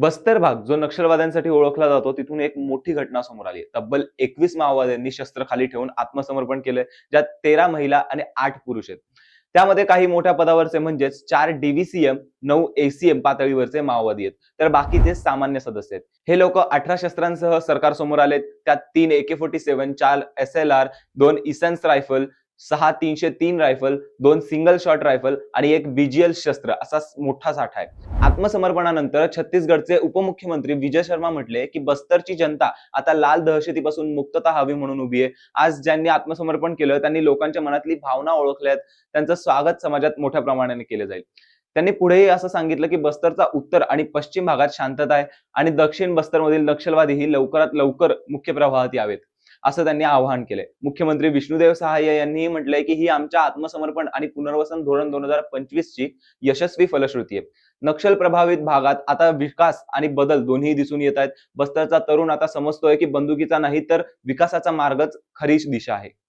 बस्तर भाग जो नक्षलवाद्यांसाठी ओळखला जातो तिथून एक मोठी घटना समोर आली. तब्बल एकवीस माओवाद्यांनी शस्त्र खाली ठेवून आत्मसमर्पण केलंय ज्यात तेरा महिला आणि आठ पुरुष आहेत. त्यामध्ये काही मोठ्या पदावरचे म्हणजेच चार डीव्हीसीएम नऊ एसीएम पातळीवरचे माओवादी आहेत. तर बाकीचे सामान्य सदस्य आहेत. हे लोक अठरा शस्त्रांसह सरकार समोर आलेत. त्यात तीन एके फोर्टी सेव्हन चार एस एल आर दोन इसन्स रायफल सहा तीनशे तीन रायफल दोन सिंगल शॉट रायफल आणि एक बीजीएल शस्त्र असा मोठा साठा आहे. आत्मसमर्पणानंतर छत्तीसगडचे उपमुख्यमंत्री विजय शर्मा म्हटले की बस्तरची जनता आता लाल दहशतीपासून मुक्तता हवी म्हणून उभी आहे. आज ज्यांनी आत्मसमर्पण केलं त्यांनी लोकांच्या मनातली भावना ओळखल्यात. त्यांचं स्वागत समाजात मोठ्या प्रमाणाने केलं जाईल. त्यांनी पुढेही असं सांगितलं की बस्तरचा उत्तर आणि पश्चिम भागात शांतता आहे आणि दक्षिण बस्तरमधील नक्षलवादीही लवकरात लवकर मुख्य प्रवाहात यावेत असं त्यांनी आवाहन केलंय. मुख्यमंत्री विष्णुदेव सहाय्य यांनीही म्हटलंय की ही आमच्या आत्मसमर्पण आणि पुनर्वसन धोरण दोन हजार पंचवीस ची यशस्वी फलश्रुती आहे. नक्षल प्रभावित भागात आता विकास आणि बदल दोन्ही दिसून येत आहेत. बस्तरचा तरुण आता समजतोय की बंदुकीचा नाही तर विकासाचा मार्गच खरीच दिशा आहे.